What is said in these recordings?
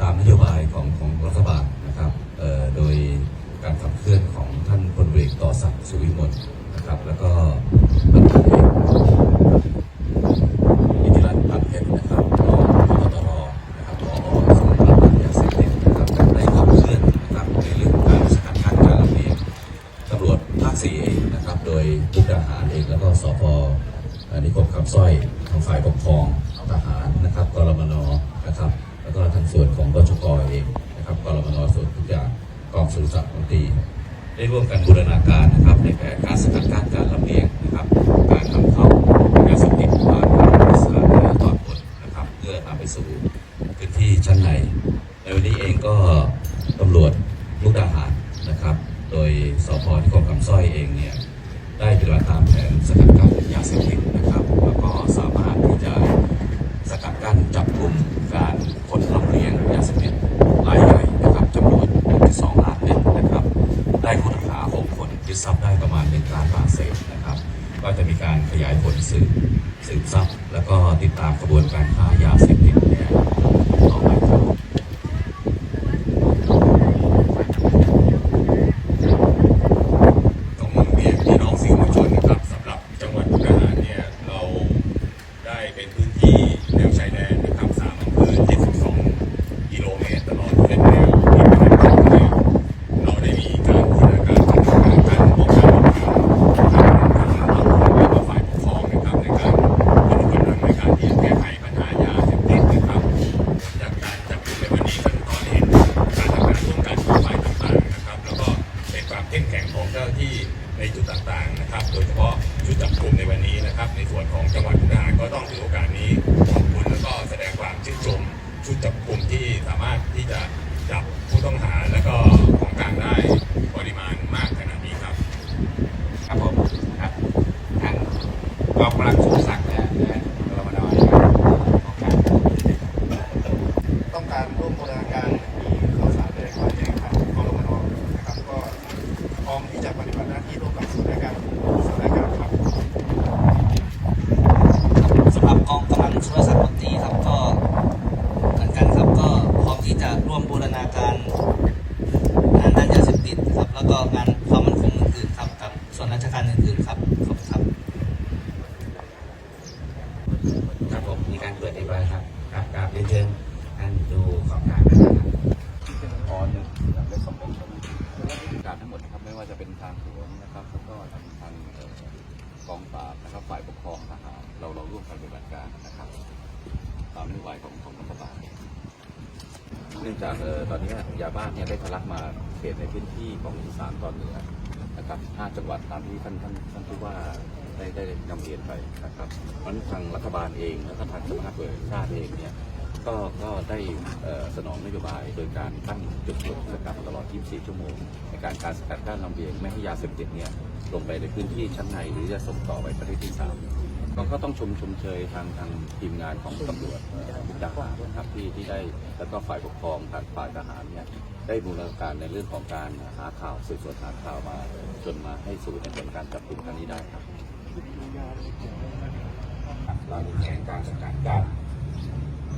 ตามนโยบายของของรัฐบาลนะครับโดยการขับเคลื่อนของท่านพลเอกต่อศักดิ์สุวิมลนะครับ แล้วก็ท่านพลเอกอิทธิรัตน์ปันเพชรนะครับรองพบตรนะครับรองสำนักงานยาเสพติดนะครับได้ขับเคลื่อนนะครับในเรื่องการสกัดกั้นการลำเลียงตำรวจภาคสี่เองนะครับ โดยมุกดาหารเองแล้วก็สพนิคมคำสร้อยทางฝ่ายปกครองทหารนะครับกรมนนะครับ ส่วนของรชกเองนะครับกรมนส่วนทุกอย่างกองสุรสัตว์มนตรีได้ร่วมกันบูรณาการนะครับในแผนการสกัดกั้นการลำเลียงนะครับ การนำเข้ายาเสพติดผ่านทางบริษัทและตอนบนนะครับ เพื่อนำไปสู่พื้นที่ชั้นในในวันนี้เองก็ตำรวจมุกดาหารนะครับ โดยสพนิคมคำสร้อยเองเนี่ยได้ปฏิบัติตามแผนสกัดกั้นยาเสพติดนะครับ แล้วก็สามารถที่จะสกัดกั้นจับกลุ่ม ก็จะมีการขยายผลสืบสืบทรัพย์ แล้วก็ติดตามกระบวนการค้ายาเสพติดเนี่ยต่อไปครับ ต้องเรียนพี่น้องสื่อมวลชนนะครับสำหรับจังหวัดมุกดาหารเนี่ยเราได้เป็นพื้นที่แนวชายแดนนะครับสามอำเภอ72กิโลเมตรตลอดเส้นแนวที่เป็นแนวแนวเราได้มีการบูรณาการทำงานกันป้องกันปราบปรามนะครับทางตำรวจและก็ฝ่ายปกครองนะครับในการร่วมกันในการที่จะแก้ไขปัญหายาเสพติดนะครับจากการจับกลุ่มในวันนี้ท่านตอนเห็นการทำงานร่วมกันของฝ่ายต่างๆนะครับ แล้วก็เป็นความ เข้มแข็งของเจ้าหน้าที่ในจุดต่างๆนะครับ โดยเฉพาะชุดจับกลุ่มในวันนี้นะครับ ในส่วนของจังหวัดมุกดาหารก็ต้องถือโอกาสนี้ขอบคุณแล้วก็แสดงความชื่นชมชุดจับกลุ่มที่สามารถที่จะจับผู้ต้องหาและก็ของกลางได้ปริมาณมากขนาดนี้ครับ ครับผมครับทางกองกำลังสุรศักดิ์และและกรมนนะครับของการ ต้องการร่วมบูรณาการมีข่าวสารแจ้งข้อแจ้งทางกรมนนะครับก็พร้อมที่จะปฏิบัติหน้าที่ร่วมกับศูนย์ราชการศูนย์ราชการครับ สำหรับกองกำลัง สุรศักดิ์มนตรีครับก็เหมือนกันครับก็พร้อมที่จะร่วมบูรณาการงานด้านยาเสพติดครับ แล้วก็งานความมั่นคงอื่นๆครับกับส่วนราชการอื่นๆครับขอบคุณครับครับผมมีการเปิดเรียบร้อยครับครับกราบเรียนเชิญ เราเราร่วมกันปฏิบัติการนะครับตามนโยบายของของรัฐบาลเนื่องจากออตอนนี้ยาบ้าเนี่ยได้ทะลักมาเขตในพื้นที่ของอีสานตอนเหนือนะครับห้าจังหวัดตามที่ท่านท่านท่านผู้ว่าได้ได้นำเรียนไปนะครับเพราะฉะนั้นทางรัฐบาลเองแล้วก็ทางสำนักงานตำรวชาติเองเนี่ยก็ก็ได้สนองนโยบายโดยการตั้งจุดตรวจสกัดตลอด 24 ชั่วโมง ในการการสกัดกั้นลำเลียงไม่ให้ยาเสพติดเนี่ยลงไปในพื้นที่ชั้นในหรือจะส่งต่อไปประเทศที่สาม ก็ก็ต้องชมชมเชยทางทางทีมงานของตำรวจมุกดาหารนะครับที่ที่ได้แล้วก็ฝ่ายปกครองทางฝ่ายทหารเนี่ยได้บูรณาการในเรื่องของการหาข่าวสืบสวนหาข่าวมาจนมาให้สู่ในเป็นการจับกลุ่มครั้งนี้ได้ครับเรามีแผนการสกัดกั้น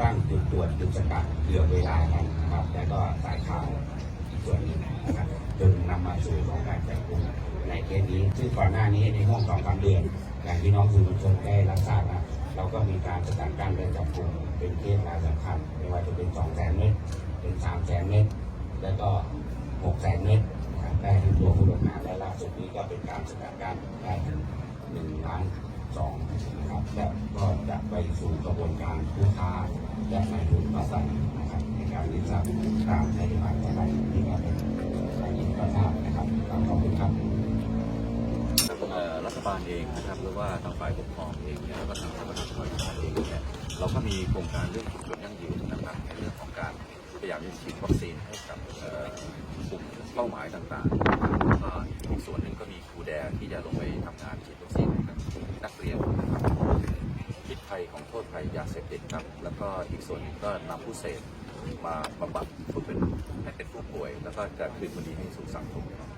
ตั้งจุดตรวจจุดสกัดเลือเวลากันนะครับแล้วก็สายข่าว ส่วนหนึ่งนะครับจนนำมาสู่ของการจับกลุ่มในเคสนี้ซึ่งก่อนหน้านี้ในห้วงสองสามเดือนอย่างที่น้องสื่อมวลชนได้รับทราบนะเราก็มีการสกัดกั้นและจับกลุ่มเป็นเคสรายสำคัญไม่ว่าจะเป็นสองแสนเมตรเป็นสามแสนเมตรแล้วก็หกแสนเมตรนะครับได้ทั้งตัวผู้ต้องหาและล่าสุดนี้ก็เป็นการสกัดกั้นได้ถึงหนึ่งล้านสองนะครับและก็จะไปสู่กระบวนการผู้ค้าและนายทุนมาสั่งนะครับในการยึดทรัพย์ตามนโยบายของรัฐนี่ก็เป็นรายงานก็ทราบนะครับขอบคุณครับรัฐบาลเองนะครับหรือว่าทางฝ่ายปกครองเองเนี่ยแล้วก็ทางสำนักงานตำรวจแห่งชาเองเนี่ยเราก็มีโครงการเรื่องชุมชนยั่งยืนนะครับในเรื่องของการพยายามจะฉีดวัคซีนให้กับกลุ่มเป้าหมายต่างๆท้อีกส่วนหนึ่งก็มีครูแดนที่จะลงไปทำงานฉีดวัคซีนให้กับนักเรียนนะครับ ภัยของโทษภัยยาเสพติดครับ แล้วก็อีกส่วนหนึ่งก็นำผู้เสพมาบำบัดฝึกเป็นให้เป็นผู้ป่วย แล้วก็จะคืนคดีให้สู่สังคมครับ